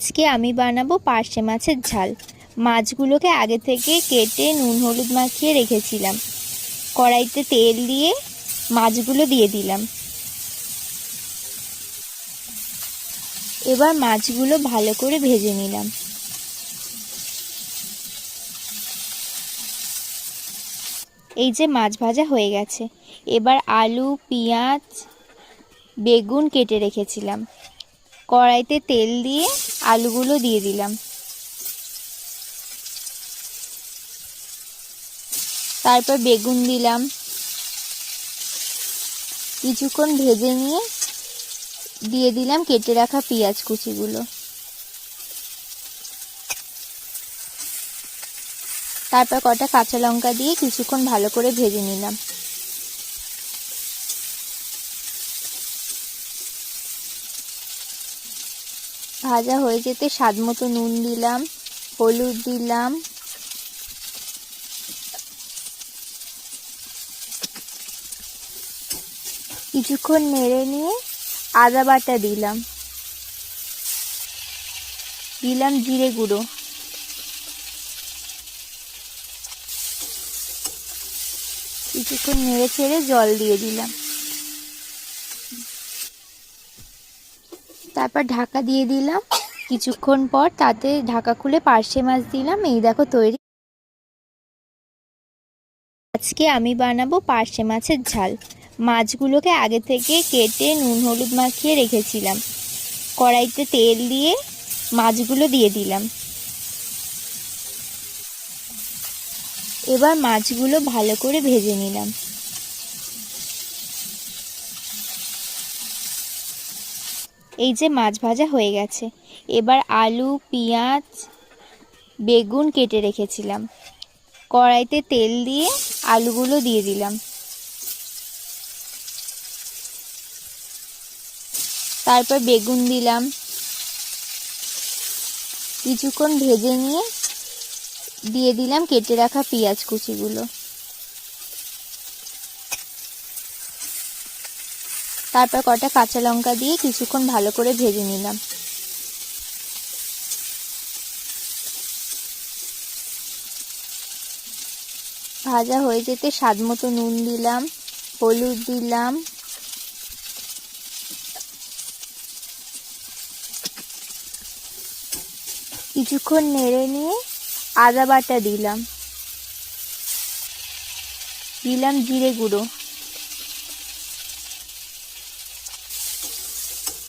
আজকে আমি বানাবো পার্শে মাছের ঝাল। মাছগুলোকে আগে থেকে কেটে নুন, হলুদ মাখিয়ে রেখেছিলাম। কড়াইতে তেল দিয়ে মাছগুলো দিয়ে দিলাম। এবার মাছগুলো ভালো করে ভেজে নিলাম। এই যে মাছ ভাজা হয়ে গেছে, এবার আলু, পেঁয়াজ, বেগুন কেটে রেখেছিলাম। কড়াইতে তেল দিয়ে আলুগুলো দিয়ে দিলাম। তারপর বেগুন দিলাম। কিছুক্ষণ ভেজে নিয়ে দিয়ে দিলাম কেটে রাখা পেঁয়াজ কুচিগুলো। তারপর কটা কাঁচা লঙ্কা দিয়ে কিছুক্ষণ ভালো করে ভেজে নিলাম। ভাজা হয়ে যেতে স্বাদ মতো নুন দিলাম, হলুদ দিলাম। কিছুক্ষণ নেড়ে নিয়ে আদা বাটা দিলাম। দিলাম জিরে গুঁড়ো। কিছুক্ষণ নেড়ে ছেড়ে জল দিয়ে দিলাম। তারপর ঢাকা দিয়ে দিলাম। কিছুক্ষণ পর তাতে ঢাকা খুলে পার্শে মাছ দিলাম। এই দেখো তৈরি। আজকে আমি বানাবো পার্শে মাছের ঝাল। মাছগুলোকে আগে থেকে কেটে নুন, হলুদ মাখিয়ে রেখেছিলাম। কড়াইতে তেল দিয়ে মাছগুলো দিয়ে দিলাম। এবার মাছগুলো ভালো করে ভেজে নিলাম। এই যে মাছ ভাজা হয়ে গেছে। এবার আলু, পেঁয়াজ, বেগুন কেটে রেখেছিলাম। কড়াইতে তেল দিয়ে আলুগুলো দিয়ে দিলাম। তারপর বেগুন দিলাম। কিছুক্ষণ ভেজে নিয়ে দিয়ে দিলাম কেটে রাখা পেঁয়াজ কুচিগুলো। তারপর কটা কাঁচা লঙ্কা দিয়ে কিছুক্ষণ ভালো করে ভেজে নিলাম। ভাজা হয়ে যেতে স্বাদ মতো নুন দিলাম, হলুদ দিলাম। কিছুক্ষণ নেড়ে নিয়ে আদা বাটা দিলাম। দিলাম জিরে গুঁড়ো।